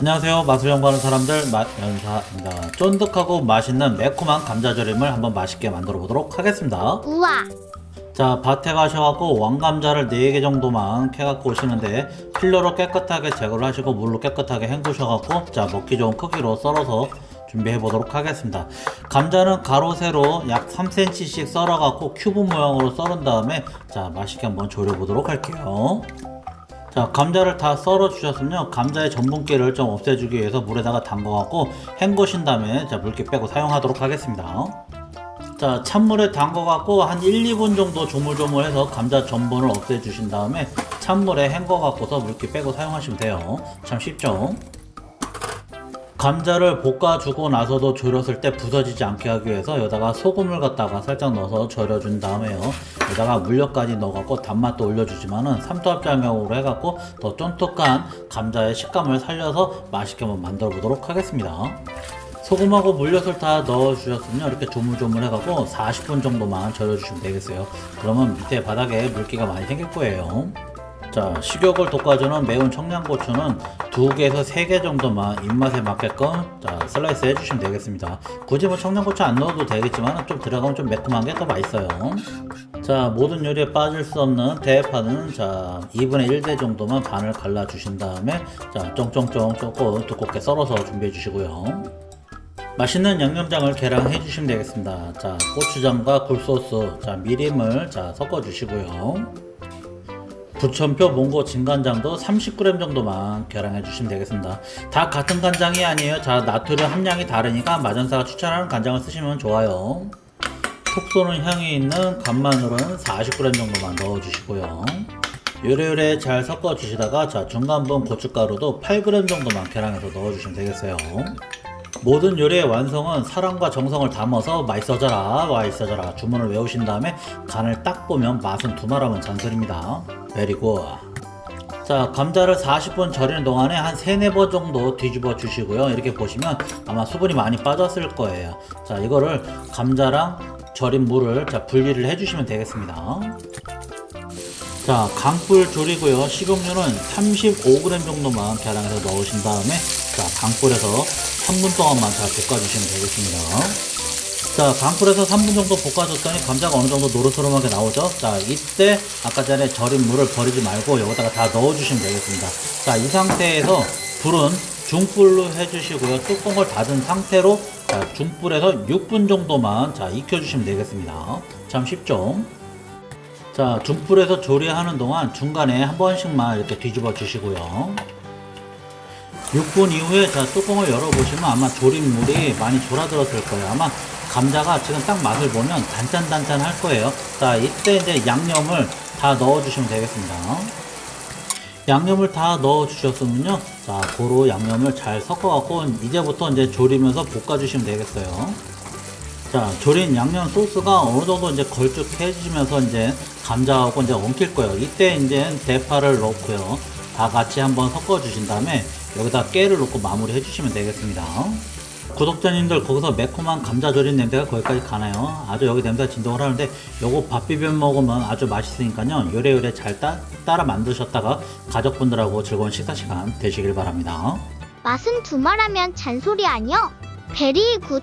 안녕하세요. 맛을 연구하는 사람들 맛연사입니다. 쫀득하고 맛있는 매콤한 감자조림을 한번 맛있게 만들어 보도록 하겠습니다. 우와 자, 밭에 가셔갖고 왕감자를 4개 정도만 캐갖고 오시는데 필러로 깨끗하게 제거를 하시고 물로 깨끗하게 헹구셔갖고 자, 먹기 좋은 크기로 썰어서 준비해 보도록 하겠습니다. 감자는 가로 세로 약 3cm씩 썰어갖고 큐브 모양으로 썰은 다음에 자, 맛있게 한번 졸여 보도록 할게요. 자, 감자를 다 썰어 주셨으면 감자의 전분기를 좀 없애주기 위해서 물에다가 담궈갖고 헹구신 다음에 자, 물기 빼고 사용하도록 하겠습니다. 자, 찬물에 담궈갖고 한 1, 2분 정도 조물조물해서 감자 전분을 없애주신 다음에 찬물에 헹궈갖고서 물기 빼고 사용하시면 돼요. 참 쉽죠? 감자를 볶아주고 나서도 졸였을 때 부서지지 않게 하기 위해서 여기다가 소금을 갖다가 살짝 넣어서 절여준 다음에요. 여기다가 물엿까지 넣어갖고 단맛도 올려주지만은 삼투압작용으로 해갖고 더 쫀득한 감자의 식감을 살려서 맛있게 한번 만들어 보도록 하겠습니다. 소금하고 물엿을 다 넣어주셨으면 이렇게 조물조물 해갖고 40분 정도만 절여주시면 되겠어요. 그러면 밑에 바닥에 물기가 많이 생길 거예요. 자, 식욕을 돋궈주는 매운 청양고추는 두 개에서 세개 정도만 입맛에 맞게끔 자, 슬라이스 해주시면 되겠습니다. 굳이 뭐 청양고추 안 넣어도 되겠지만 좀 들어가면 좀 매콤한 게 더 맛있어요. 자, 모든 요리에 빠질 수 없는 대파는 자, 2분의 1대 정도만 반을 갈라주신 다음에 자, 쫑쫑쫑 조금 두껍게 썰어서 준비해 주시고요. 맛있는 양념장을 계량해 주시면 되겠습니다. 자, 고추장과 굴소스, 자, 미림을 자, 섞어 주시고요. 부천표 몽고 진간장도 30g 정도만 계량해 주시면 되겠습니다. 다 같은 간장이 아니에요. 자, 나트륨 함량이 다르니까 마전사가 추천하는 간장을 쓰시면 좋아요. 톡 쏘는 향이 있는 간마늘은 40g 정도만 넣어 주시고요. 요래요래 잘 섞어 주시다가 자, 중간 분 고춧가루도 8g 정도만 계량해서 넣어 주시면 되겠어요. 모든 요리의 완성은 사랑과 정성을 담아서 맛있어져라 맛있어져라 주문을 외우신 다음에 간을 딱 보면 맛은 두말하면 잔소리입니다. 베리고 자 감자를 40분 절이는 동안에 한 3, 4번 정도 뒤집어 주시고요. 이렇게 보시면 아마 수분이 많이 빠졌을 거예요. 자 이거를 감자랑 절인 물을 자 분리를 해 주시면 되겠습니다. 자 강불 조리고요. 식용유는 35g 정도만 계량해서 넣으신 다음에 자 강불에서 3분 동안만 잘 볶아주시면 되겠습니다. 자 강불에서 3분 정도 볶아줬더니 감자가 어느 정도 노릇노릇하게 나오죠? 자 이때 아까 전에 절인 물을 버리지 말고 여기다가 다 넣어주시면 되겠습니다. 자 이 상태에서 불은 중불로 해주시고요. 뚜껑을 닫은 상태로 자, 중불에서 6분 정도만 자 익혀주시면 되겠습니다. 참 쉽죠? 자, 중불에서 조리하는 동안 중간에 한 번씩만 이렇게 뒤집어 주시고요. 6분 이후에 자, 뚜껑을 열어보시면 아마 조림물이 많이 졸아들었을 거예요. 아마 감자가 지금 딱 맛을 보면 단짠단짠 할 거예요. 자, 이때 이제 양념을 다 넣어주시면 되겠습니다. 양념을 다 넣어 주셨으면요. 자, 고로 양념을 잘 섞어갖고 이제부터 이제 조리면서 볶아주시면 되겠어요. 자, 조린 양념 소스가 어느 정도 이제 걸쭉해지면서 이제 감자하고 이제 엉킬 거예요. 이때 이제 대파를 넣고요. 다 같이 한번 섞어 주신 다음에 여기다 깨를 넣고 마무리 해주시면 되겠습니다. 구독자님들 거기서 매콤한 감자 조림 냄새가 거기까지 가나요? 아주 여기 냄새가 진동을 하는데 요거 밥 비벼 먹으면 아주 맛있으니까요. 요래요래 잘 따, 따라 만드셨다가 가족분들하고 즐거운 식사 시간 되시길 바랍니다. 맛은 두말하면 잔소리 아니여 베리 굿